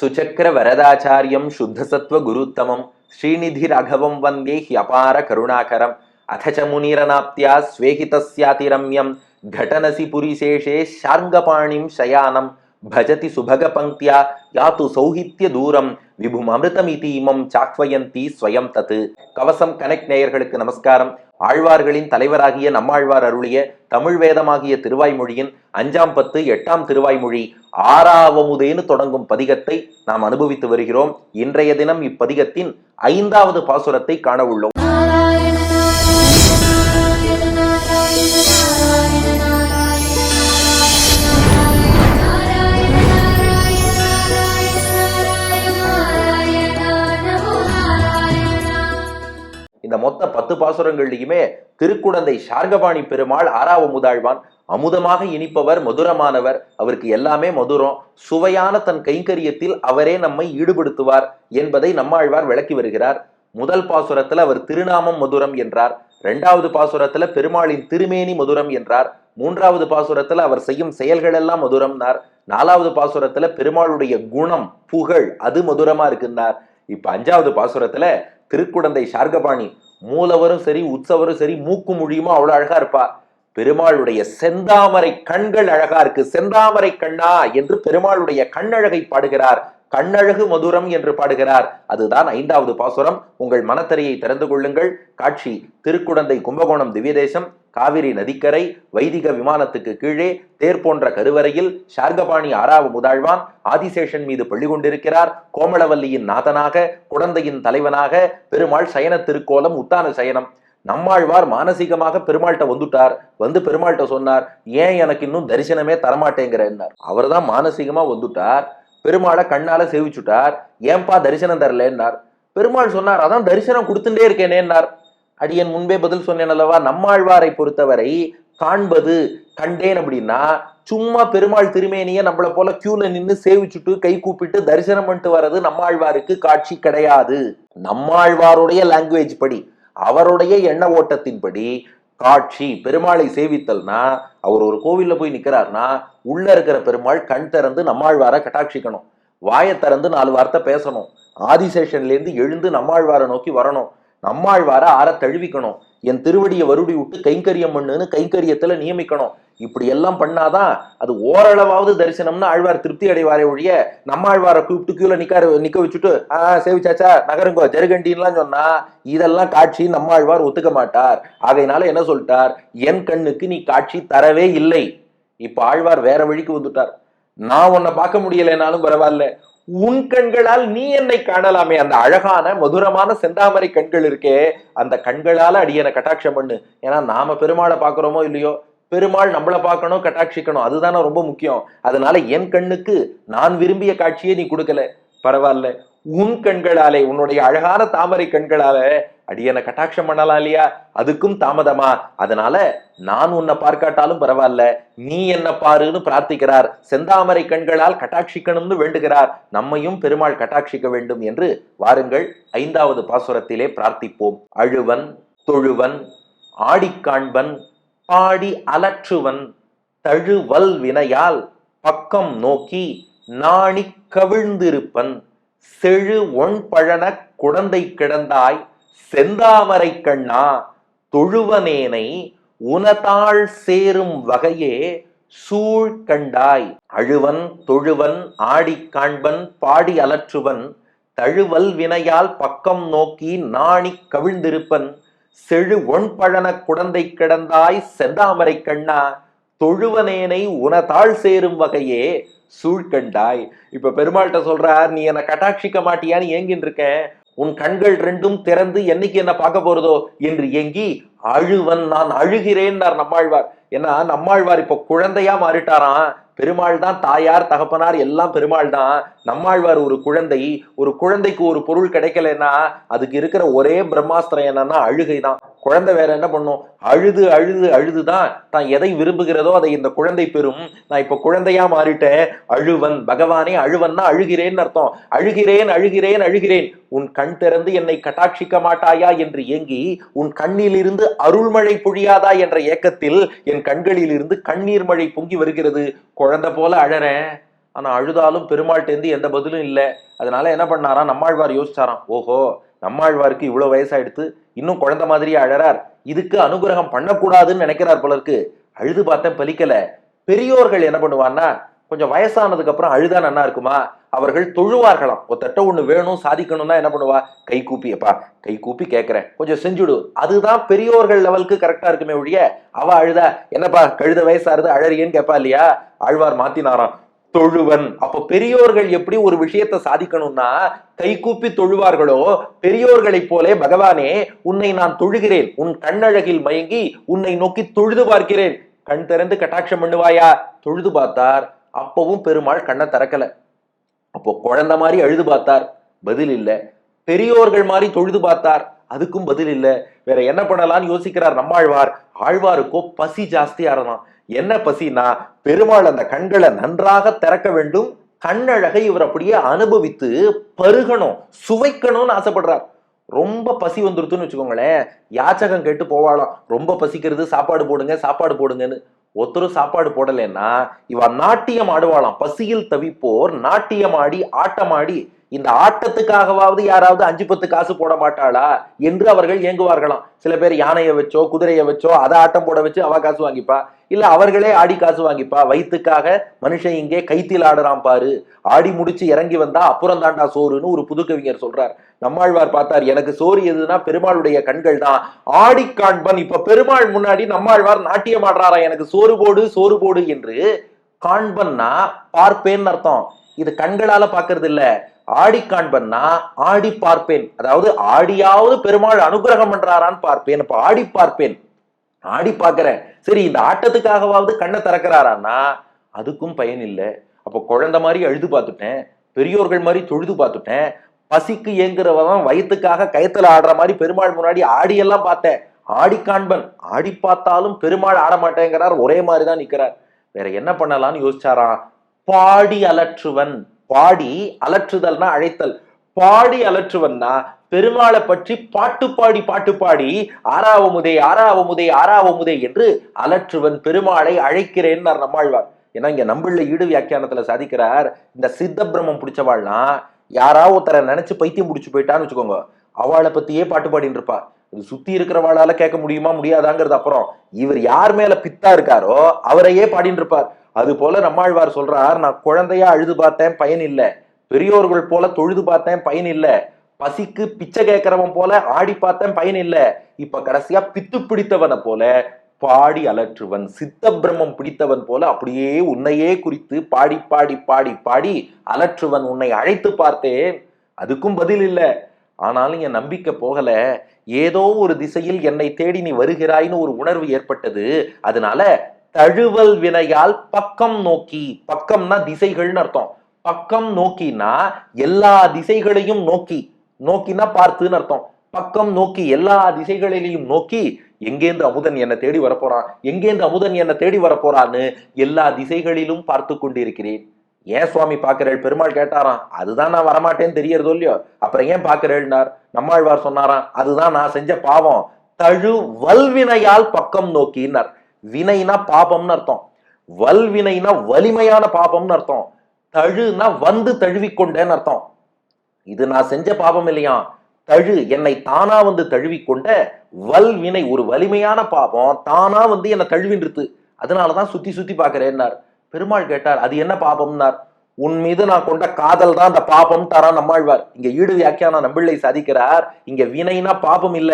సుచక్ర వరదాచార్యం శుద్ధసత్వ గురుత్తమం. శ్రీనిధి రాఘవం వందే హ్యపార కరుణాకరం. అథ చ మునిరనాప్త్యా స్వేహితస్యాతిరమ్యం. ఘటనసి పురిశేషే శార్ంగపాణిం శయానం. భజతి సుభగ పంక్త్యా యాతు సౌహిత్య தூரம் விபும் அமிர்தமிதி இமம் சாக்வயந்தி ஸ்வயம் தத்து கவசம் கனெக்ட் நேயர்களுக்கு நமஸ்காரம்। ஆழ்வார்களின் தலைவராகிய நம்மாழ்வார் அருளிய தமிழ் வேதமாகிய திருவாய்மொழியின் அஞ்சாம் பத்து எட்டாம் திருவாய்மொழி ஆறாவமுதேனு தொடங்கும் பதிகத்தை நாம் அனுபவித்து வருகிறோம். இன்றைய தினம் இப்பதிகத்தின் ஐந்தாவது பாசுரத்தை காண உள்ளோம். மொத்த பத்து பாசுரங்கள்லையுமே திருக்குடந்தை சார்கபாணி பெருமாள் ஆறாவமுதாழ்வான் அமுதமாக இனிப்பவர் மதுரமானவர். அவருக்கு எல்லாமே மதுரம். சுவையான தன் கைங்கரியத்தில் அவரே நம்மை ஈடுபடுத்துவார் என்பதை நம்மாழ்வார் விளக்கி வருகிறார். முதல் பாசுரத்துல அவர் திருநாமம் மதுரம் என்றார். இரண்டாவது பாசுரத்துல பெருமாளின் திருமேனி மதுரம் என்றார். மூன்றாவது பாசுரத்துல அவர் செய்யும் செயல்கள் எல்லாம் மதுரம்னார். நாலாவது பாசுரத்துல பெருமாளுடைய குணம் புகழ் அது மதுரமா இருக்குன்னார். இப்ப அஞ்சாவது பாசுரத்துல திருக்குடந்தை ஷார்கபாணி மூலவரும் சரி உற்சவரும் சரி மூக்கு மொழியுமா அவ்வளவு அழகா இருப்பா. பெருமாளுடைய செந்தாமரை கண்கள் அழகா இருக்கு. செந்தாமரை கண்ணா என்று பெருமாளுடைய கண்ணழகை பாடுகிறார். கண்ணழகு மதுரம் என்று பாடுகிறார். அதுதான் ஐந்தாவது பாசுரம். உங்கள் மனத்தரையை திறந்து கொள்ளுங்கள். காட்சி திருக்குடந்தை கும்பகோணம் திவ்யதேசம். காவிரி நதிக்கரை வைதிக விமானத்துக்கு கீழே தேர் போன்ற கருவறையில் ஷார்கபாணி ஆறாவு முதாழ்வான் ஆதிசேஷன் மீது பள்ளி கொண்டிருக்கிறார். கோமளவல்லியின் நாதனாக குழந்தையின் தலைவனாக பெருமாள் சயன திருக்கோலம் உத்தான சயனம். நம்மாழ்வார் மானசீகமாக பெருமாள்கிட்ட வந்துட்டார். வந்து பெருமாள்கிட்ட சொன்னார் ஏன் எனக்கு இன்னும் தரிசனமே தரமாட்டேங்கிறார் அவர் தான் மானசீகமா வந்துட்டார். பெருமாளை கண்ணால சேவிச்சுட்டார். ஏன்பா தரிசனம் தரலன்னார்? பெருமாள் சொன்னார் அதான் தரிசனம் கொடுத்துட்டே இருக்கேனேன்னார். அடியன் முன்பே பதில் சொன்னேன் அல்லவா? நம்மாழ்வாரை பொறுத்தவரை காண்பது கண்டேன் அப்படின்னா சும்மா பெருமாள் திருமேனியை நம்மளை போல கியூல நின்று சேவிச்சுட்டு கை கூப்பிட்டு தரிசனம் பண்ணிட்டு வர்றது நம்மாழ்வாருக்கு காட்சி கிடையாது. நம்மாழ்வாருடைய லாங்குவேஜ் படி அவருடைய எண்ண ஓட்டத்தின்படி காட்சி பெருமாளை சேவித்தல்னா அவர் ஒரு கோவில்ல போய் நிக்கிறார்னா உள்ள இருக்கிற பெருமாள் கண் திறந்து நம்மாழ்வாரை கட்டாட்சிக்கணும். வாயை திறந்து நாலு வார்த்தை பேசணும். ஆதிசேஷன்ல இருந்து எழுந்து நம்மாழ்வாரை நோக்கி வரணும். நம்மாழ்வாரை ஆற தழுவிக்கணும். என் திருவடியை வருடி விட்டு கைங்கரியம் பண்ணுன்னு கைங்கரியத்துல நியமிக்கணும். இப்படி எல்லாம் பண்ணாதான் அது ஓரளவாவது தரிசனம்னு ஆழ்வார் திருப்தி அடைவாரே ஒழிய நம்மாழ்வாரை கூப்பிட்டு கீழே நிக்கார நிக்க வச்சுட்டு ஆஹ் சேவிச்சாச்சா? நகருங்கோ ஜருகண்டின்லாம் சொன்னா இதெல்லாம் காட்சி நம்மாழ்வார் ஒத்துக்க மாட்டார். ஆகையினால என்ன சொல்லிட்டார்? என் கண்ணுக்கு நீ காட்சி தரவே இல்லை. இப்ப ஆழ்வார் வேற வழிக்கு வந்துட்டார். நான் உன்னை பார்க்க முடியலைனாலும் பரவாயில்ல. உன் கண்களால் நீ என்னை காணலாமே. அந்த அழகான மதுரமான செந்தாமரை கண்கள் இருக்கே. அந்த கண்களால அடியனை கட்டாட்சம் பண்ணு. ஏன்னா நாம பெருமாளை பாக்குறோமோ இல்லையோ? பெருமாள் நம்மளை பார்க்கணும் கட்டாட்சிக்கணும். அதுதானே ரொம்ப முக்கியம். அதனால என் கண்ணுக்கு நான் விரும்பிய காட்சியே நீ கொடுக்கல. பரவாயில்ல. உன் கண்களாலே உன்னுடைய அழகான தாமரை கண்களால அடியனை கட்டாட்சம் பண்ணலாம் இல்லையா? அதுக்கும் தாமதமா. அதனால நான் உன்னை பார்க்காட்டாலும் பரவாயில்ல. நீ என்ன பாருன்னு பிரார்த்திக்கிறார். செந்தாமரை கண்களால் கட்டாட்சிக்கணும்னு வேண்டுகிறார். நம்மையும் பெருமாள் கட்டாட்சிக்க வேண்டும் என்று வாருங்கள். ஐந்தாவது பாசுரத்திலே பிரார்த்திப்போம். அழுவன் தொழுவன் ஆடிக்காண்பன் பாடி அலற்றுவன் தழுவல் வினையால் பக்கம் நோக்கி நாணி கவிழ்ந்திருப்பன். செழு ஒன் பழன குழந்தை கிடந்தாய் செந்தாமரை கண்ணா தொழுவனேனை உனதாள் சேரும் வகையே சூழ் கண்டாய். அழுவன் தொழுவன் ஆடி காண்பன் பாடி அலற்றுவன் தழுவல் வினையால் பக்கம் நோக்கி நாணி கவிழ்ந்திருப்பன். செழு ஒன்பழன குழந்தை கிடந்தாய் செந்தாமரை கண்ணா தொழுவனேனை உனதாள் சேரும் வகையே சூழ்கண்டாய். இப்ப பெருமாள்கிட்ட சொல்றார் நீ என்ன கட்டாட்சிக்க மாட்டியான்னு ஏங்கின்னு இருக்கேன் உன் கண்கள் ரெண்டும் திறந்து என்னைக்கு என்ன பார்க்க போறதோ? என்று ஏங்கி அழுவன் நான் அழுகிறேன் நம்மாழ்வார். ஏன்னா நம்மாழ்வார் இப்போ குழந்தையா மாறிட்டாராம். பெருமாள் தான் தாயார் தகப்பனார் எல்லாம் பெருமாள் தான் நம்மாழ்வார் ஒரு குழந்தை ஒரு குழந்தைக்கு ஒரு பொருள் கிடைக்கலன்னா அதுக்கு இருக்கிற ஒரே பிரம்மாஸ்திரம் என்னன்னா அழுகை தான் குழந்தை வேற என்ன பண்ணும்? அழுது அழுது அழுதுதான் தான் எதை விரும்புகிறதோ அதை இந்த குழந்தை பெறும். நான் இப்ப குழந்தையா மாறிட்டேன். அழுவன் பகவானே அழுவன்னா அழுகிறேன்னு அர்த்தம். அழுகிறேன் அழுகிறேன் அழுகிறேன். உன் கண் திறந்து என்னை கட்டாட்சிக்க மாட்டாயா என்று ஏங்கி உன் கண்ணிலிருந்து அருள்மழை பொழியாதா என்ற ஏக்கத்தில் என் கண்களிலிருந்து கண்ணீர் மழை பொங்கி வருகிறது. குழந்தை போல அழறேன். ஆனா அழுதாலும் பெருமாள்கிட்டேருந்து எந்த பதிலும் இல்லை. அதனால என்ன பண்ணாராம்? நம்மாழ்வார் யோசிச்சாராம். ஓஹோ நம்மாழ்வாருக்கு இவ்வளவு வயசாயிடுத்து இன்னும் குழந்தை மாதிரியே அழறார். இதுக்கு அனுகிரகம் பண்ணக்கூடாதுன்னு நினைக்கிறார் போலருக்கு. அழுது பார்த்தேன் பலிக்கல. பெரியோர்கள் என்ன பண்ணுவான்னா கொஞ்சம் வயசானதுக்கு அப்புறம் அழுதா நன்னா இருக்குமா? அவர்கள் தொழுவார்களாம். ஒருத்தட்ட ஒண்ணு வேணும் சாதிக்கணும்னா என்ன பண்ணுவா? கை கூப்பியப்பா. கை கூப்பி கேட்கிறேன் கொஞ்சம் செஞ்சுடு. அதுதான் பெரியோர்கள் லெவலுக்கு கரெக்டா இருக்குமே ஒழிய அவ அழுதா என்னப்பா கழுத வயசாருது அழறியேன்னு கேட்பா இல்லையா? ஆழ்வார் மாத்தினாராம். தொழுவன். அப்போ பெரியோர்கள் எப்படி ஒரு விஷயத்தை சாதிக்கணும்னா கை கூப்பி தொழுவார்களோ பெரியோர்களைப் போலே பகவானே உன்னை நான் தொழுகிறேன். உன் கண்ணழகில் மயங்கி உன்னை நோக்கி தொழுது பார்க்கிறேன். கண் திறந்து கட்டாட்சம் பண்ணுவாயா? தொழுது பார்த்தார். அப்பவும் பெருமாள் கண்ணை திறக்கல. அப்போ குழந்தை மாதிரி அழுது பார்த்தார். பதில் இல்ல. பெரியோர்கள் மாதிரி தொழுது பார்த்தார். அதுக்கும் பதில் இல்ல. வேற என்ன பண்ணலாம்னு யோசிக்கிறார் நம்மாழ்வார். ஆழ்வாருக்கோ பசி ஜாஸ்தியா இருந்தான் என்ன பசினா பெருமாள் அந்த கண்களை நன்றாக திறக்க வேண்டும். கண்ணழகை இவர் அப்படியே அனுபவித்து பருகணும் சுவைக்கணும்னு ஆசைப்படுறார். ரொம்ப பசி வந்துருதுன்னு வச்சுக்கோங்களேன். யாச்சகம் கேட்டு போவாளாம். ரொம்ப பசிக்கிறது சாப்பாடு போடுங்க சாப்பாடு போடுங்கன்னு. ஒருத்தரும் சாப்பாடு போடலைன்னா இவ நாட்டியம் ஆடுவாளாம். பசியில் தவிப்போர் நாட்டியம் ஆடி ஆட்டமாடி இந்த ஆட்டத்துக்காகவாவது யாராவது அஞ்சு பத்து காசு போட மாட்டாளா என்று அவர்கள் ஏங்குவார்களாம். சில பேர் யானையை வச்சோ குதிரையை வச்சோ அதை ஆட்டம் போட வச்சு அவ காசு வாங்கிப்பா. இல்ல அவர்களே ஆடி காசு வாங்கிப்பா. வயிற்றுக்காக மனுஷன் இங்கே கைத்தில் ஆடுறான் பாரு. ஆடி முடிச்சு இறங்கி வந்தா அப்புறம் தாண்டா சோறுன்னு ஒரு புது கவிஞர் சொல்றார். நம்மாழ்வார் பார்த்தார் எனக்கு சோறு எதுனா பெருமாளுடைய கண்கள் தான். ஆடி காண்பன். இப்ப பெருமாள் முன்னாடி நம்மாழ்வார் நாட்டியம் ஆடுறாரா? எனக்கு சோறு போடு சோறு போடு என்று காண்பன்னா பார்ப்பேன்னு அர்த்தம். இது கண்களால பாக்குறது இல்ல ஆடி காண்பன்னா ஆடி பார்ப்பேன். அதாவது ஆடியாவது பெருமாள் அனுகிரகம் பண்றாரான்னு பார்ப்பேன். அப்ப ஆடி பார்ப்பேன். ஆடி பார்க்கிறேன். சரி இந்த ஆட்டத்துக்காகவாவது கண்ணை திறக்கிறாரான்னா அதுக்கும் பயன் இல்லை. அப்போ குழந்தை மாதிரி அழுது பார்த்துட்டேன். பெரியோர்கள் மாதிரி தொழுது பார்த்துட்டேன். பசிக்கு ஏங்குறவன் வயிற்றுக்காக கயத்துல ஆடுற மாதிரி பெருமாள் முன்னாடி ஆடியெல்லாம் பார்த்தேன். ஆடி காண்பன். ஆடி பார்த்தாலும் பெருமாள் ஆட மாட்டேங்கிறார். ஒரே மாதிரி தான் நிற்கிறார் வேற என்ன பண்ணலாம்னு யோசிச்சாராம்? பாடி அலற்றுவன். பாடி அலற்றுதல்னா அழைத்தல். பாடி அலற்றுவன்னா பெருமாளை பற்றி பாட்டு பாடி பாட்டு பாடி ஆறாவமுதே ஆறாவமுதே ஆறாவமுதே என்று அலற்றுவன் பெருமாளை அழைக்கிறேன்னு நம்மாழ்வார். ஏன்னா இங்க நம்மள ஈடு வியாக்கியானத்துல சாதிக்கிறார் இந்த சித்த பிரம்மம் பிடிச்சவாள்னா யாராவது ஒருத்தரை நினைச்சு பைத்தியம் முடிச்சு போயிட்டான்னு வச்சுக்கோங்க. அவளை பத்தியே பாட்டு பாடின்னு இருப்பா. இது சுத்தி இருக்கிறவாளால கேட்க முடியுமா முடியாதாங்கிறது அப்புறம் இவர் யார் மேல பித்தா இருக்காரோ அவரையே பாடின்னு இருப்பார். அது போல நம்மாழ்வார் சொல்றார் நான் குழந்தையா அழுது பார்த்தேன் பயன் இல்லை. பெரியோர்கள் போல தொழுது பார்த்தேன் பயன் இல்லை. பசிக்கு பிச்சை கேட்கிறவன் போல ஆடி பார்த்தேன் பயன் இல்லை. இப்ப கடைசியா பித்து பிடித்தவனை போல பாடி அலற்றுவன் சித்த பிரம்மம் பிடித்தவன் போல அப்படியே உன்னையே குறித்து பாடி பாடி பாடி பாடி அலற்றுவன் உன்னை அழைத்து பார்த்தேன். அதுக்கும் பதில் இல்லை. ஆனாலும் என் நம்பிக்கை போகல. ஏதோ ஒரு திசையில் என்னை தேடி நீ வருகிறாய்னு ஒரு உணர்வு ஏற்பட்டது. அதனால தழுவல் வினையால் பக்கம் நோக்கி பக்கம்னா திசைகள்னு அர்த்தம். பக்கம் நோக்கினா எல்லா திசைகளையும் நோக்கி நோக்கினா பார்த்துன்னு அர்த்தம். பக்கம் நோக்கி எல்லா திசைகளிலையும் நோக்கி எங்கேந்து அமுதன் என்னை தேடி வரப்போறான்? எங்கேந்து அமுதன் என்னை தேடி வரப்போறான்னு எல்லா திசைகளிலும் பார்த்து கொண்டிருக்கிறேன். ஏன் சுவாமி பார்க்கிறேள்? பெருமாள் கேட்டாராம் அதுதான் நான் வரமாட்டேன்னு தெரியறதோ இல்லையோ? அப்புறம் ஏன் பார்க்கிறேள்னார்? நம்மாழ்வார் சொன்னாராம் அதுதான் நான் செஞ்ச பாவம். தழு வல்வினையால் பக்கம் நோக்கினார். வினைனா பாபம்னு அர்த்தம். வல்வினைனா வலிமையான பாபம்னு அர்த்தம். தழுனா வந்து தழுவிக்கொண்டேன்னு அர்த்தம். இது நான் செஞ்ச பாபம் இல்லையா? தழு என்னை தானா வந்து தழுவிக்கொண்ட வல்வினை ஒரு வலிமையான பாபம் தானா வந்து என்னை தழுவின்றது அதனாலதான் சுத்தி சுத்தி பாக்குறேன்னார் பெருமாள் கேட்டார் அது என்ன பாபம்னார்? உன் மீது நான் கொண்ட காதல் தான் அந்த பாபம் தரா நம்மாழ்வார். இங்க ஈடு வியாக்கியான நம்பிள்ளை சாதிக்கிறார். இங்க வினைனா பாபம் இல்ல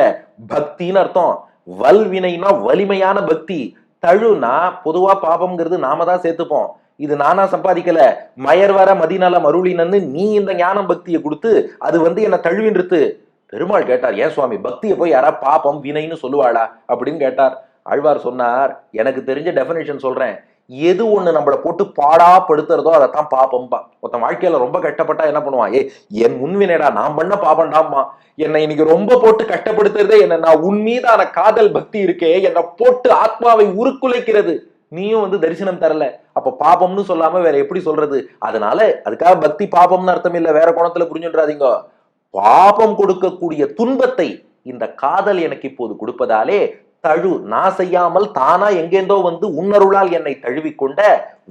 பக்தின்னு அர்த்தம். வல் வினைனா வலிமையான பக்தி. தழுனா பொதுவா பாபம்ங்கிறது நாம தான் சேர்த்துப்போம். இது நானா சம்பாதிக்கல. மயர் வர மதிநல மருளினன்னு நீ இந்த ஞானம் பக்தியை கொடுத்து அது வந்து என்ன தழுவின்றுத்து. பெருமாள் கேட்டார் ஏன் சுவாமி பக்தியை போய் யாரா பாபம் வினைன்னு சொல்லுவாளா? அப்படின்னு கேட்டார். ஆழ்வார் சொன்னார் எனக்கு தெரிஞ்ச டெஃபினேஷன் சொல்றேன். எது ஒன்று நம்மளை போட்டு பாடா படுத்துறதோ அதைத்தான் பாப்பம்பா ஒருத்தன் வாழ்க்கையில ரொம்ப கஷ்டப்பட்டா என்ன பண்ணுவான்? ஏ என் முன்வினைடா நான் பண்ண பாப்பண்டாமா என்னை இன்னைக்கு ரொம்ப போட்டு கஷ்டப்படுத்துறதே என்ன நான் உன் மீதான காதல் பக்தி இருக்கே என்னை போட்டு ஆத்மாவை உருக்குலைக்கிறது. நீயும் வந்து தரிசனம் தரல. அப்ப பாபம்னு சொல்லாம வேற எப்படி சொல்றது? அதனால அதுக்காக பக்தி பாபம்னு அர்த்தம் இல்ல வேற கோணத்துல புரிஞ்சுன்றாதீங்க. பாபம் கொடுக்கக்கூடிய துன்பத்தை இந்த காதல் எனக்கு இப்போது கொடுப்பதாலே தழு. நான் செய்யாமல் தானா எங்கேந்தோ வந்து உன்னருளால் என்னை தழுவிக்கொண்ட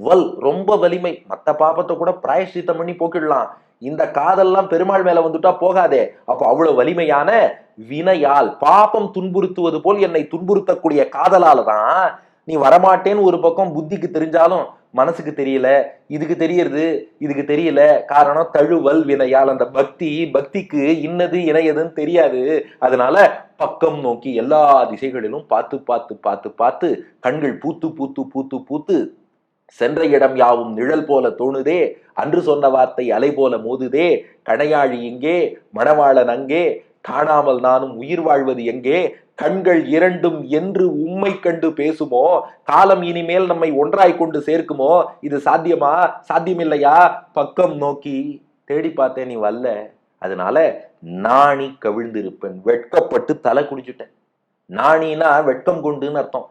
வல். ரொம்ப வலிமை. மத்த பாபத்தை கூட பிராயஷ்டித்தம் பண்ணி போக்கிடலாம். இந்த காதெல்லாம் பெருமாள் மேல வந்துட்டா போகாதே. அப்ப அவ்வளவு வலிமையான வினையால் பாபம் துன்புறுத்துவது போல் என்னை துன்புறுத்தக்கூடிய காதலால தான் நீ வரமாட்டேன்னு ஒரு பக்கம் புத்திக்கு தெரிஞ்சாலும் மனசுக்கு தெரியல இதுக்கு தெரியறது இதுக்கு தெரியல காரணம் தழுவல் வினையால். அந்த பக்தி பக்திக்கு இன்னது இணையதுன்னு தெரியாது. அதனால பக்கம் நோக்கி எல்லா திசைகளிலும் பார்த்து பார்த்து பார்த்து பார்த்து கண்கள் பூத்து பூத்து பூத்து பூத்து சென்ற இடம் யாவும் நிழல் போல தோணுதே அன்று சொன்ன வார்த்தை அலை போல மோதுதே கணையாழி இங்கே மணவாளன் அங்கே காணாமல் நானும் உயிர் வாழ்வது எங்கே? கண்கள் இரண்டும் என்று உம்மை கண்டு பேசுமோ? காலம் இனிமேல் நம்மை ஒன்றாய் கொண்டு சேர்க்குமோ? இது சாத்தியமா? சாத்தியமில்லையா? பக்கம் நோக்கி தேடி பார்த்தேன் நீ வரல அதனால நாணி கவிழ்ந்திருப்பேன். வெட்கப்பட்டு தலை குடிச்சுட்டேன் நாணினா வெட்கம் கொண்டுன்னு அர்த்தம்.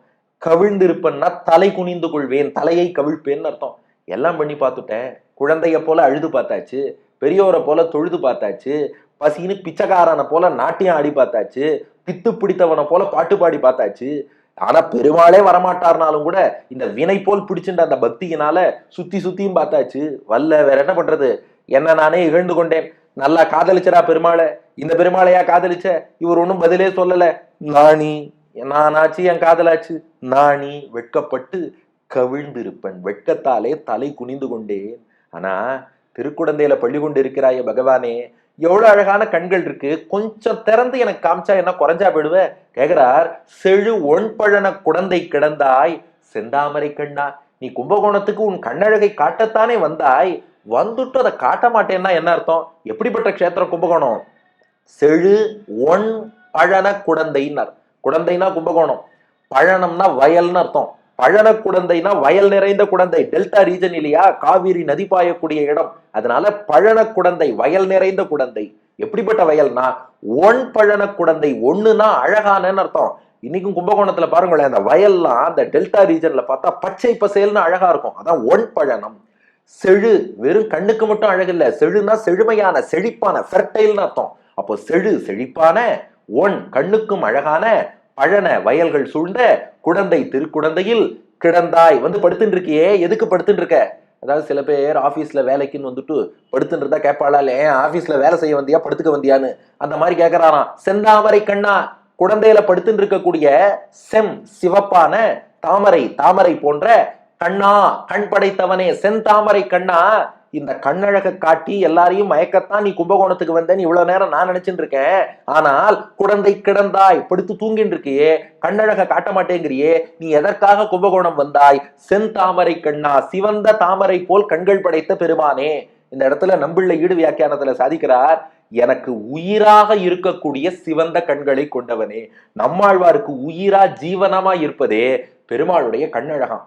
கவிழ்ந்திருப்பேன்னா தலை குனிந்து கொள்வேன் தலையை கவிழ்ப்பேன்னு அர்த்தம். எல்லாம் பண்ணி பார்த்துட்டேன். குழந்தைய போல அழுது பார்த்தாச்சு. பெரியோரை போல தொழுது பார்த்தாச்சு. பசின்னு பிச்சைக்காரனை போல நாட்டியம் ஆடி பார்த்தாச்சு பித்து பிடித்தவனை போல பாட்டு பாடி பார்த்தாச்சு. ஆனா பெருமாளே வரமாட்டார்னாலும் கூட இந்த வினை போல் பிடிச்சின்ற அந்த பக்தியினால சுத்தி சுத்தியும் பார்த்தாச்சு. வல்ல வேற என்ன பண்றது? என்ன நானே இகழ்ந்து கொண்டேன். நல்லா காதலிச்சரா பெருமாளை. இந்த பெருமாளையா காதலிச்ச? இவர் ஒன்றும் பதிலே சொல்லல. நாணி நானாச்சு என் காதலாச்சு. நாணி வெட்கப்பட்டு கவிழ்ந்திருப்பன். வெட்கத்தாலே தலை குனிந்து கொண்டேன். ஆனா திருக்குடந்தையில பள்ளி கொண்டு இருக்கிறாய பகவானே எவ்வளவு அழகான கண்கள் இருக்கு? கொஞ்சம் திறந்து எனக்கு காமிச்சா என்ன குறைஞ்சா போயிடுவ? கேக்குறார் செழு ஒன்பழன குழந்தை கிடந்தாய் செந்தாமரை கண்ணா. நீ கும்பகோணத்துக்கு உன் கண்ணழகை காட்டத்தானே வந்தாய். வந்துட்டு அதை காட்ட மாட்டேன்னா என்ன அர்த்தம்? எப்படிப்பட்ட க்ஷேத்திரம் கும்பகோணம்? செழு ஒன் பழன குடந்தைன்னார் குழந்தைன்னா கும்பகோணம். பழனம்னா வயல்னு அர்த்தம். பழன குடந்தைனா வயல் நிறைந்த குடந்தை. டெல்டா ரீஜன் இல்லையா? காவிரி நதி பாயக்கூடிய இடம். அதனால பழன குடந்தை வயல் நிறைந்த குடந்தை. எப்படிப்பட்ட வயல்னா ஒன் பழன குடந்தை ஒண்ணுனா அழகானன்னு அர்த்தம். இன்னைக்கும் கும்பகோணத்துல பாருங்களேன் அந்த வயல்லாம் அந்த டெல்டா ரீஜன்ல பார்த்தா பச்சை பசேல்னு அழகா இருக்கும். அதான் ஒன் பழனம். செழு வெறும் கண்ணுக்கு மட்டும் அழகில்ல. செழுனா செழுமையான செழிப்பான ஃபெர்டைல்னு அர்த்தம். அப்போ செழு செழிப்பான ஒன் கண்ணுக்கும் அழகான பழன வயல்கள் சூழ்ந்த குழந்தை திருக்குழந்தையில் கிடந்தாய். வந்து படுத்துட்டு இருக்கியே எதுக்கு படுத்துட்டு இருக்க அதாவது சில பேர் ஆஃபீஸில் வேலைக்குன்னு வந்துட்டு படுத்துட்டு இருந்தா கேட்பாளா இல்லை ஏன் ஆஃபீஸில் வேலை செய்ய வந்தியா? படுத்துக்க வந்தியான்னு. அந்த மாதிரி கேட்குறாராம் செந்தாமரை கண்ணா குழந்தையில படுத்துட்டு இருக்கக்கூடிய செம் சிவப்பான தாமரை தாமரை போன்ற கண்ணா கண் படைத்தவனே. செந்தாமரை கண்ணா இந்த கண்ணழக காட்டி எல்லாரையும் மயக்கத்தான் நீ கும்பகோணத்துக்கு வந்தேன்னு இவ்வளவு நேரம் நான் நினைச்சுட்டு இருக்கேன். ஆனால் குழந்தை கிடந்தாய் படுத்து தூங்கிட்டு இருக்கியே கண்ணழக காட்ட மாட்டேங்கிறியே நீ எதற்காக கும்பகோணம் வந்தாய்? செந்தாமரை கண்ணா சிவந்த தாமரை போல் கண்கள் படைத்த பெருமானே. இந்த இடத்துல நம்பிள்ள ஈடு வியாக்கியானத்துல சாதிக்கிறார் எனக்கு உயிராக இருக்கக்கூடிய சிவந்த கண்களை கொண்டவனே. நம்மாழ்வாருக்கு உயிரா ஜீவனமா இருப்பதே பெருமாளுடைய கண்ணழகம்.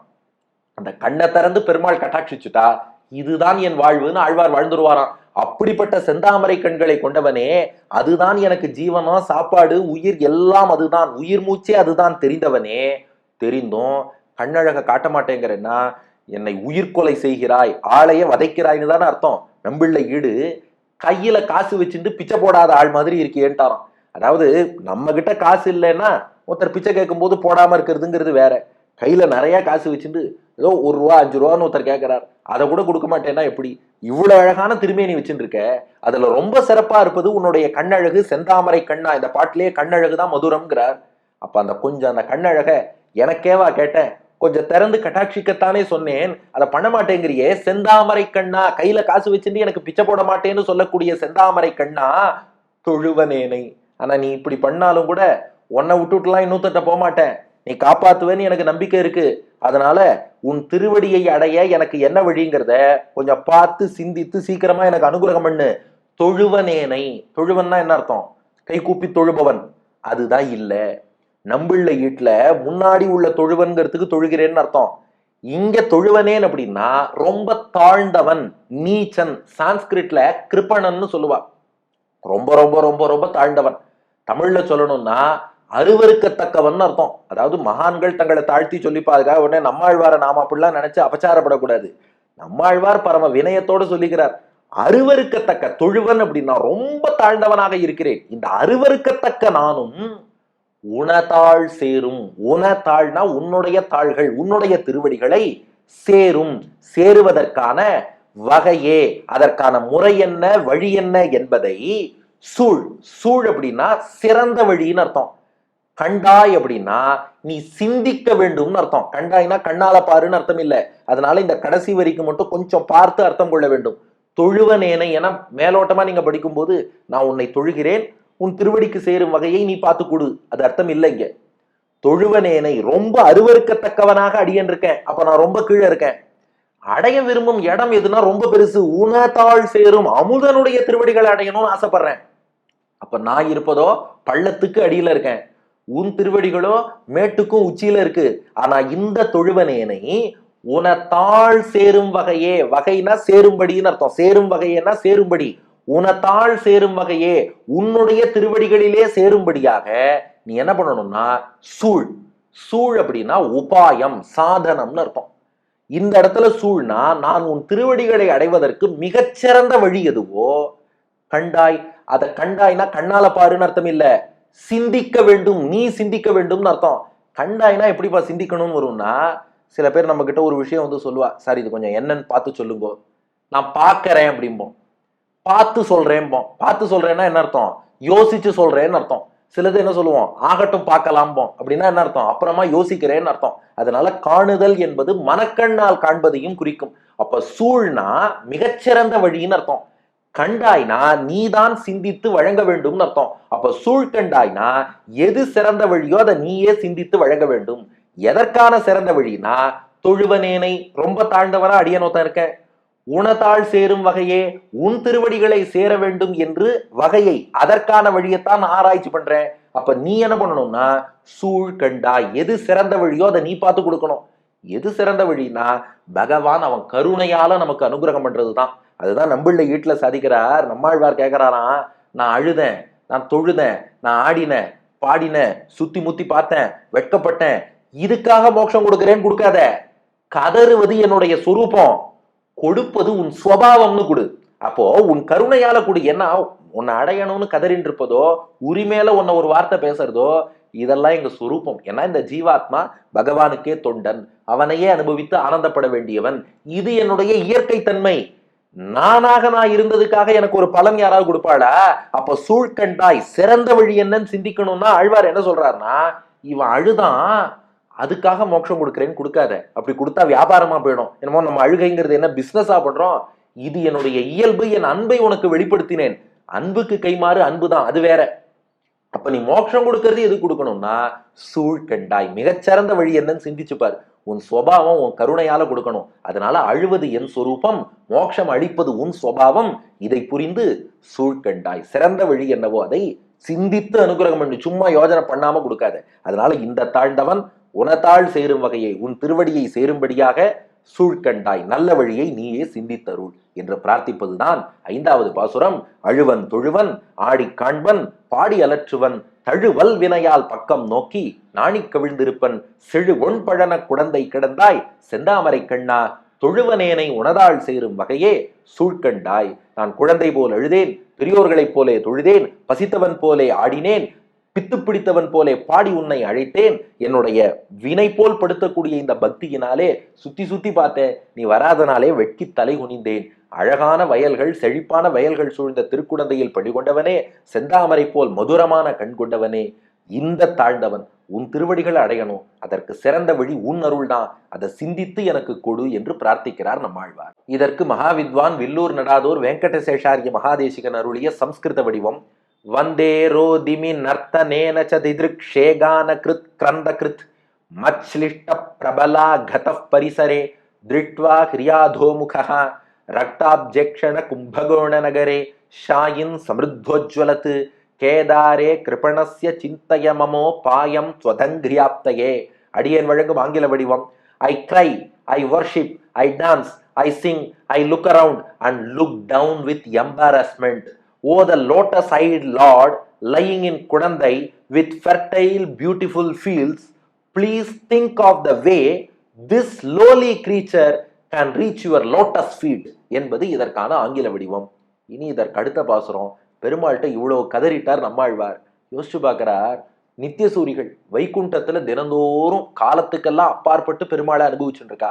அந்த கண்ணை திறந்து பெருமாள் கட்டாட்சிச்சுட்டா இதுதான் என் வாழ்வுன்னு ஆழ்வார் வாழ்ந்துருவாராம். அப்படிப்பட்ட செந்தாமரை கண்களை கொண்டவனே அதுதான் எனக்கு ஜீவனம் சாப்பாடு உயிர் எல்லாம் அதுதான். உயிர் மூச்சே அதுதான் தெரிந்தவனே. தெரிந்தும் கண்ணழக காட்ட மாட்டேங்கிறேன்னா என்னை உயிர்கொலை செய்கிறாய் ஆளைய வதைக்கிறாய்னு தானே அர்த்தம். நம்பிள்ள ஈடு கையில காசு வச்சுட்டு பிச்சை போடாத ஆள் மாதிரி இருக்கேன்ட்டாராம். அதாவது நம்ம கிட்ட காசு இல்லைன்னா ஒருத்தர் பிச்சை கேட்கும் போது போடாம இருக்கிறதுங்கிறது வேற. கையில் நிறையா காசு வச்சுட்டு ஏதோ ஒரு ரூபா அஞ்சு ரூபான்னு ஒருத்தர் கேட்குறார் அதை கூட கொடுக்க மாட்டேன்னா எப்படி? இவ்வளோ அழகான திருமேனி நீ இருக்க அதில் ரொம்ப சிறப்பாக இருப்பது உன்னுடைய கண்ணழகு செந்தாமரை கண்ணா. இந்த பாட்டிலேயே கண்ணழகு தான் மதுரம்ங்கிறார். அப்போ அந்த கொஞ்சம் அந்த கண்ணழக எனக்கேவா கேட்டேன். கொஞ்சம் திறந்து கட்டாட்சிக்கத்தானே சொன்னேன். அதை பண்ண மாட்டேங்கிறியே. செந்தாமரை கண்ணா. கையில காசு வச்சுட்டு எனக்கு பிச்சை போட மாட்டேன்னு சொல்லக்கூடிய செந்தாமரை கண்ணா தொழுவனேனை. ஆனா நீ இப்படி பண்ணாலும் கூட உன்னை விட்டுட்டுலாம் இன்னொருத்தட்ட போக மாட்டேன் நீ காப்பாத்துவேன்னு எனக்கு நம்பிக்கை இருக்கு. அதனால உன் திருவடியை அடைய எனக்கு என்ன வழிங்கிறத கொஞ்சம் பார்த்து சிந்தித்து சீக்கிரமா எனக்கு அனுகிரகம் பண்ணு. தொழுவனேனை தொழுவன்னா என்ன அர்த்தம்? கை கூப்பி தொழுபவன். அதுதான் இல்ல. நம்பிள்ள வீட்டுல முன்னாடி உள்ள தொழுவன்கிறதுக்கு தொழுகிறேன்னு அர்த்தம். இங்க தொழுவனேன் அப்படின்னா ரொம்ப தாழ்ந்தவன் நீச்சன் சான்ஸ்கிரிட்ல கிருப்பணன்னு சொல்லுவா. ரொம்ப ரொம்ப ரொம்ப ரொம்ப தாழ்ந்தவன். தமிழ்ல சொல்லணும்னா அருவருக்கத்தக்கவன் அர்த்தம். அதாவது மகான்கள் தங்களை தாழ்த்தி சொல்லிப்பாதுக்காக உடனே நம்மாழ்வாரை நாம அப்படிலாம் நினைச்சு அபச்சாரப்படக்கூடாது. நம்மாழ்வார் பரம வினயத்தோடு சொல்லுகிறார் அருவருக்கத்தக்க தொழுவன் அப்படின்னா ரொம்ப தாழ்ந்தவனாக இருக்கிறேன். இந்த அருவருக்கத்தக்க நானும் உனதாள் சேரும். உனதாள்னா உன்னுடைய தாள்கள் உன்னுடைய திருவடிகளை சேரும். சேருவதற்கான வகையே அதற்கான முறை என்ன வழி என்ன என்பதை சூழ். சூழ் அப்படின்னா சிறந்த வழின்னு அர்த்தம். கண்டாய் அப்படின்னா நீ சிந்திக்க வேண்டும்னு அர்த்தம். கண்டாய்னா கண்ணால பாருன்னு அர்த்தம் இல்லை. அதனால இந்த கடைசி வரிக்கு மட்டும் கொஞ்சம் பார்த்து அர்த்தம் கொள்ள வேண்டும். தொழுவனேனை என மேலோட்டமா நீங்க படிக்கும்போது நான் உன்னை தொழுகிறேன். உன் திருவடிக்கு சேரும் வகையை நீ பார்த்து கொடு. அது அர்த்தம் இல்லை இங்க. தொழுவனேனை ரொம்ப அருவறுக்கத்தக்கவனாக அடியன் இருக்கேன் அப்ப நான் ரொம்ப கீழே இருக்கேன். அடைய விரும்பும் இடம் எதுனா ரொம்ப பெருசு. உனதாள் சேரும் அமுதனுடைய திருவடிகளை அடையணும்னு ஆசைப்படுறேன். அப்ப நான் இருப்பதோ பள்ளத்துக்கு அடியில இருக்கேன். உன் திருவடிகளோ மேட்டுக்கும் உச்சியில இருக்கு. ஆனா இந்த தொழுவனேனை உனத்தாள் சேரும் வகையே வகைனா சேரும்படின்னு அர்த்தம். சேரும் வகையேனா சேரும்படி. உனத்தாள் சேரும் வகையே உன்னுடைய திருவடிகளிலே சேரும்படியாக நீ என்ன பண்ணணும்னா சூழ். சூழ் அப்படின்னா உபாயம் சாதனம்னு அர்த்தம். இந்த இடத்துல சூழ்னா நான் உன் திருவடிகளை அடைவதற்கு மிகச்சிறந்த வழி எதுவோ கண்டாய். அதை கண்டாய்னா கண்ணால பாருன்னு அர்த்தம் இல்லை. சிந்திக்க வேண்டும் நீ சிந்திக்க வேண்டும்னு அர்த்தம். கண்டாயினா எப்படிப்பா சிந்திக்கணும்னு வரும்னா சில பேர் நம்ம கிட்ட ஒரு விஷயம் வந்து சொல்லுவா சார் இது கொஞ்சம் என்னன்னு பார்த்து சொல்லுங்க. நான் பார்க்கறேன் அப்படிம்போம். பார்த்து சொல்றேன்போம் பார்த்து சொல்றேன்னா என்ன அர்த்தம்? யோசிச்சு சொல்றேன்னு அர்த்தம். சிலது என்ன சொல்லுவோம்? ஆகட்டும் பார்க்கலாம்போம். அப்படின்னா என்ன அர்த்தம்? அப்புறமா யோசிக்கிறேன்னு அர்த்தம். அதனால காணுதல் என்பது மனக்கண்ணால் காண்பதையும் குறிக்கும். அப்ப சூழ்னா மிகச்சிறந்த வழின்னு அர்த்தம். கண்டாய்னா நீதான் சிந்தித்து வழங்க வேண்டும்னு அர்த்தம். அப்ப சூழ்கண்டாய்னா எது சிறந்த வழியோ அதை நீயே சிந்தித்து வழங்க வேண்டும். எதற்கான சிறந்த வழினா தொழுவனேனை ரொம்ப தாழ்ந்தவரா அடியனோத்தான் இருக்கேன் உணத்தாள் சேரும் வகையே உன் திருவடிகளை சேர வேண்டும் என்று வகையை அதற்கான வழியைத்தான் நான் ஆராய்ச்சி பண்றேன். அப்ப நீ என்ன பண்ணணும்னா சூழ் கண்டாய். எது சிறந்த வழியோ அதை நீ பார்த்து கொடுக்கணும். எது சிறந்த வழினா பகவான் அவன் கருணையால நமக்கு அனுகிரகம் பண்றதுதான். அதுதான் நம்மள வீட்டில் சாதிக்கிறார். நம்மாழ்வார் கேட்கிறாராம் நான் அழுதேன் நான் தொழுதேன் நான் ஆடினேன் பாடினேன் சுத்தி முத்தி பார்த்தேன் வெட்கப்பட்டேன். இதுக்காக மோட்சம் கொடுக்குறேன்னு கொடுக்காத. கதறுவது என்னுடைய சொரூபம். கொடுப்பது உன் சுவாவம்னு கொடு. அப்போ உன் கருணையால கொடு. என்ன? உன்னை அடையணும்னு கதறின்னு இருப்பதோ உரிமையில உன்னை ஒரு வார்த்தை பேசுறதோ இதெல்லாம் எங்க சுரூபம். ஏன்னா இந்த ஜீவாத்மா பகவானுக்கே தொண்டன். அவனையே அனுபவித்து ஆனந்தப்பட வேண்டியவன். இது என்னுடைய இயற்கை தன்மை. நானாக நான் இருந்ததுக்காக எனக்கு ஒரு பலன் யாராவது கொடுப்பாளா? அப்ப சூழ்கண்டாய் சிறந்த வழி என்னன்னு சிந்திக்கணும்னா ஆழ்வார் என்ன சொல்றாருன்னா இவன் அழுதான் அதுக்காக மோட்சம் கொடுக்குறேன்னு கொடுக்காத. அப்படி கொடுத்தா வியாபாரமா போயிடும். என்னமோ நம்ம அழுகைங்கிறது என்ன பிசினஸா பண்றோம்? இது என்னுடைய இயல்பு என் அன்பை உனக்கு வெளிப்படுத்தினேன். அன்புக்கு கைமாறு அன்பு தான் அது வேற. அப்ப நீ மோட்சம் கொடுக்கறது எது கொடுக்கணும்னா சூழ்கண்டாய் மிகச்சிறந்த வழி என்னன்னு சிந்திச்சுப்பாரு. உன் சுவாவம் உன் கருணையால கொடுக்கணும். அதனால அழுவது என் சொரூபம் மோட்சம் அழிப்பது உன் சுவாவம் இதை புரிந்து சூழ்கண்டாய். சிறந்த வழி என்னவோ அதை சிந்தித்து அனுகிரகம் பண்ணி. சும்மா யோஜனை பண்ணாம கொடுக்காத. அதனால இந்த தாழ்ந்தவன் உனத்தாள் சேரும் வகையை உன் திருவடியை சேரும்படியாக சூழ்கண்டாய். நல்ல வழியை நீயே சிந்தித்தருள் என்று பிரார்த்திப்பதுதான் ஐந்தாவது பாசுரம். அழுவன் தொழுவன் ஆடி காண்பன் பாடி அலற்றுவன் தழுவல் வினையால் பக்கம் நோக்கி நாணிக் கவிழ்ந்திருப்பன் செழு ஒன்பழன குழந்தை கிடந்தாய் செந்தாமரை கண்ணா தொழுவனேனை உணதாள் சேரும் வகையே சூழ்கண்டாய். நான் குழந்தை போல் அழுதேன் பெரியோர்களைப் போலே தொழுதேன் பசித்தவன் போலே ஆடினேன் பித்து பிடித்தவன் போலே பாடி உன்னை அழைத்தேன். என்னுடைய வினை போல் படுத்தக்கூடிய இந்த பக்தியினாலே சுத்தி சுத்தி பார்த்தேன். நீ வராதனாலே வெட்கி தலை குனிந்தேன். அழகான வயல்கள் செழிப்பான வயல்கள் சூழ்ந்த திருக்குடந்தையில் பழிகொண்டவனே செந்தாமரை போல் மதுரமான கண் கொண்டவனே இந்த தாழ்ந்தவன் உன் திருவடிகள் அடையணும். அதற்கு சிறந்த வழி உன் அருள்தான். அதை சிந்தித்து எனக்கு கொடு என்று பிரார்த்திக்கிறார் நம்மாழ்வார். இதற்கு மகாவித்வான் வில்லூர் நடாதூர் வெங்கடசேஷாரிய மகாதேசிகன் அருளிய சம்ஸ்கிருத வடிவம் வந்தே ரோதிமி நர்த்தனேன ச திதிருக்ஷேகான கிருத் கிரந்த கிருத் மச்லிஷ்ட பிரபலா கத பரிசரே திருட்வா ஹிரியாதோமுகः ரக்தாப்ஜேக்ஷண கும்பகோண நகரே ஷாயின் சமிருத்தோஜ்வலத் கேதாரே கிருபணஸ்ய சிந்தய மமோ பாயம் ஸ்வதங்கிரியாப்தையே அடியேன் வழங்கும் ஆங்கில வடிவம். I cry I worship I dance I sing I look around and look down with embarrassment oh the lotus eyed lord lying in Kuzhanthai with fertile beautiful fields. Please think of the way this lowly creature can reach your lotus feet என்பது இதற்கான ஆங்கில வடிவம். இனி இதற்கு அடுத்த பாசுரம். பெருமாள்கிட்ட இவ்வளோ கதறிட்டார் நம்மாழ்வார். யோசிச்சு பார்க்குறார் நித்தியசூரிகள் வைகுண்டத்தில் தினந்தோறும் காலத்துக்கெல்லாம் அப்பாற்பட்டு பெருமாளை அனுபவிச்சுட்டு இருக்கா.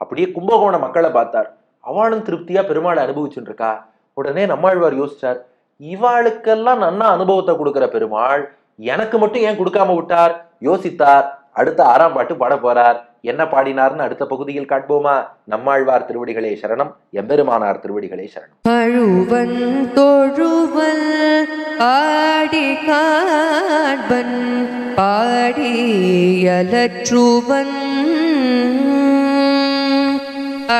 அப்படியே கும்பகோண மக்களை பார்த்தார். அவனும் திருப்தியாக பெருமாளை அனுபவிச்சுட்டு இருக்கா. உடனே நம்மாழ்வார் யோசிச்சார் இவாளுக்கெல்லாம் நன்னா அனுபவத்தை கொடுக்கிற பெருமாள் எனக்கு மட்டும் ஏன் கொடுக்காம விட்டார்? யோசித்தார். அடுத்த ஆறாம் பாட்டு பாட போறார். என்ன பாடினார்னு அடுத்த பகுதியில் காட்போமா நம்மாழ்வார் திருவடிகளே சரணம் எம்பெருமானார் திருவடிகளே சரணம். அழுவன் தொழுவல் ஆடி காண்பன் பாடியலற்றுவன்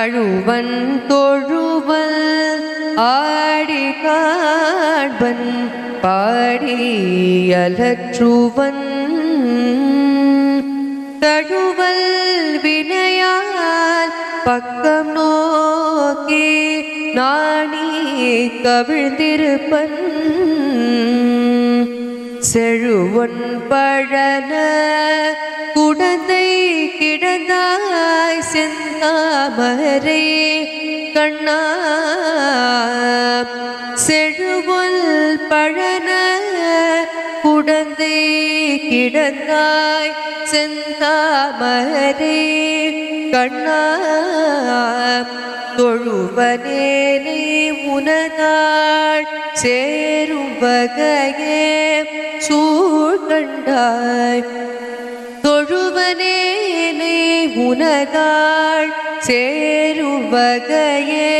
அழுவன் தொழுவல் ஆடி காண்பன் பாடி அலற்றுவன். தழுவல் வினையால் பக்கம் நோக்கி நாணி கவிழ்ந்திருப்பன். செழுவன் பழன குடந்தை கிடந்தாய் செந்தாமரே கண்ணா செழுவல் பழன குடந்தே கிடந்தாய் செந்தாமரே. கண்ணா தொழுவனேனை உனதாள் சேரும் வகையே சூழ்கண்டாய் தொழுவனேனை உனதாள் சேருவகையே வகையே